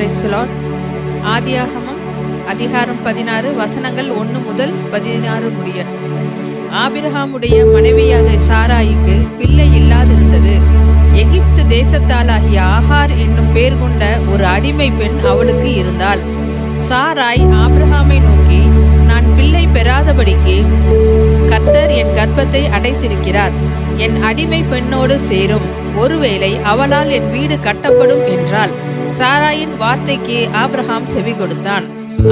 பிரைஸ்கலாட் ஆதியாகமம் அதிகாரம் பதினாறு வசனங்கள் ஒன்று முதல் பதினாறு முடிய. ஆபிரகாமுடைய மனைவியாக சாராய்க்கு பிள்ளை இல்லாதிருந்தது. எகிப்து தேசத்தாலாகிய ஆஹார் என்னும் பேர் கொண்ட ஒரு அடிமை பெண் அவளுக்கு இருந்தாள். சாராய் ஆபிரகாமை நோக்கி நான் பிள்ளை பெறாதபடிக்கு கர்த்தர் என் கர்ப்பத்தை அடைத்திருக்கிறார். என் அடிமை பெண்ணோடு சேரும். ஒருவேளை அவளால் என் வீடு கட்டப்படும் என்றால் சாராயின் வார்த்தைக்கு ஆப்ரஹாம் செவி கொடுத்தான்.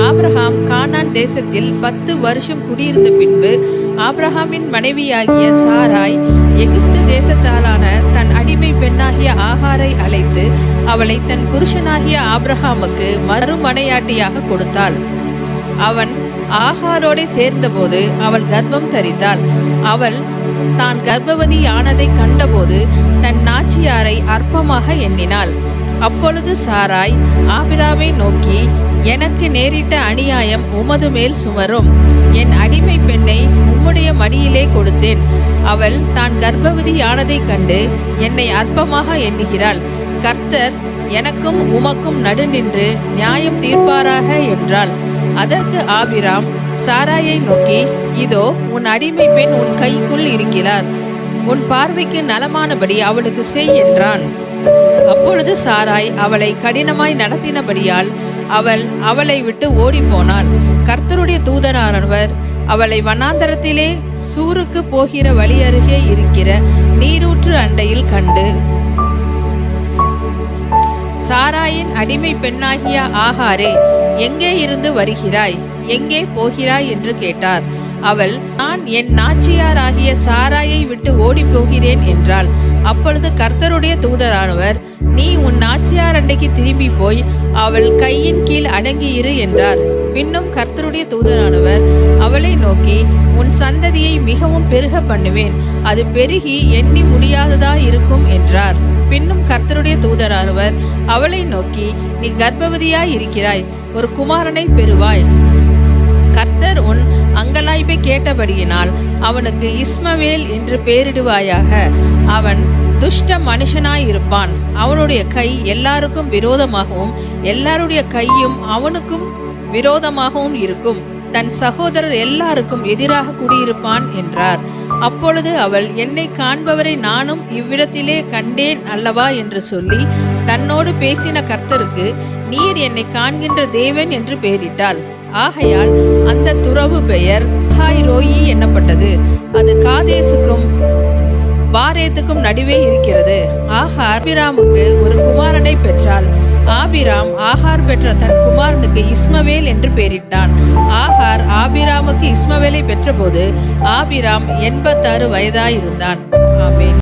ஆப்ரஹாம் கானான் தேசத்தில் பத்து வருஷம் குடியிருந்த பின்பு ஆப்ரஹாமின் மனைவியாகிய சாராய் எகிப்து தேசத்தாலான தன் அடிமை பெண்ணாகிய ஆகாரை அழைத்து அவளை தன் புருஷனாகிய ஆப்ரஹாமுக்கு மறுமனையாட்டியாக கொடுத்தாள். அவன் ஆகாரோடே சேர்ந்தபோது அவள் கர்ப்பம் தரித்தாள். அவள் தான் கர்ப்பவதி ஆனதை கண்டபோது தன் நாச்சியாரை அற்பமாக எண்ணினாள். அப்பொழுது சாராய் ஆபிராமை நோக்கி எனக்கு நேரிட்ட அநியாயம் உமது மேல் சுமரும். என் அடிமை பெண்ணை உம்முடைய மடியிலே கொடுத்தேன். அவள் தான் கர்ப்பவதியானதைக் கண்டு என்னை அற்பமாக எண்ணுகிறாள். கர்த்தர் எனக்கும் உமக்கும் நடுநின்று நியாயம் தீர்ப்பாராக என்றாள். அதற்கு ஆபிராம் சாராயை நோக்கி இதோ உன் அடிமை பெண் உன் கைக்குள் இருக்கிறார். உன் பார்வைக்கு நலமானபடி அவளுக்கு செய் என்றான். அப்பொழுது சாராய் அவளை கடினமாய் நடத்தினபடியால் அவள் அவளை விட்டு ஓடிப்போனாள் கர்த்தருடைய தூதனானவர் அவளை வனாந்தரத்திலே சூருக்கு போகிற வழி அருகே இருக்கிற நீரூற்று அண்டையில் கண்டு சாராயின் அடிமை பெண்ணாகிய ஆகாரே எங்கே இருந்து வருகிறாய்? எங்கே போகிறாய்? என்று கேட்டார். அவள் நான் என் நாச்சியாராகிய சாராயை விட்டு ஓடி போகிறேன் என்றாள். அப்பொழுது கர்த்தருடைய தூதரானவர் நீ உன் நாச்சியார் அண்டைக்கு திரும்பி போய் அவள் கையின் கீழ் அடங்கியிரு என்றார். பின்னும் கர்த்தருடைய தூதரானவர் அவளை நோக்கி உன் சந்ததியை மிகவும் பெருக பண்ணுவேன். அது பெருகி எண்ணி முடியாததா இருக்கும் என்றார். பின்னும் கர்த்தருடைய தூதரானவர் அவளை நோக்கி நீ கர்ப்பவதியாய் இருக்கிறாய். ஒரு குமாரனை பெறுவாய். கர்த்தர் உன் அங்கலாய்ப்பை கேட்டபடியினால் அவனுக்கு இஸ்மவேல் என்று பெயரிடுவாயாக அவன் துஷ்ட மனுஷனாயிருப்பான். அவனுடைய கை எல்லாருக்கும் விரோதமாகவும் எல்லாருடைய கையும் அவனுக்கும் விரோதமாகவும் இருக்கும். தன் சகோதரர் எல்லாருக்கும் எதிராக குடியிருப்பான் என்றார். அப்பொழுது அவள் என்னை காண்பவரை நானும் இவ்விடத்திலே கண்டேன் அல்லவா? என்று சொல்லி தன்னோடு பேசின கர்த்தருக்கு நீர் என்னை காண்கின்ற தேவன் என்று பெயரிட்டாள் ஆகையால் அந்த துறவு பெயர் ஹாய் ரோயி என்னப்பட்டது. அது காதேசுக்கும் பாரேத்துக்கும் நடுவே இருக்கிறது. ஆஹா ஆபிராமுக்கு ஒரு குமாரனை பெற்றாள். ஆபிராம் ஆஹார் பெற்ற தன் குமாரனுக்கு இஸ்மவேல் என்று பெயரிட்டான். ஆஹார் ஆபிராமுக்கு இஸ்மவேலை பெற்றபோது ஆபிராம் எண்பத்தாறு வயதாயிருந்தான். ஆமென்.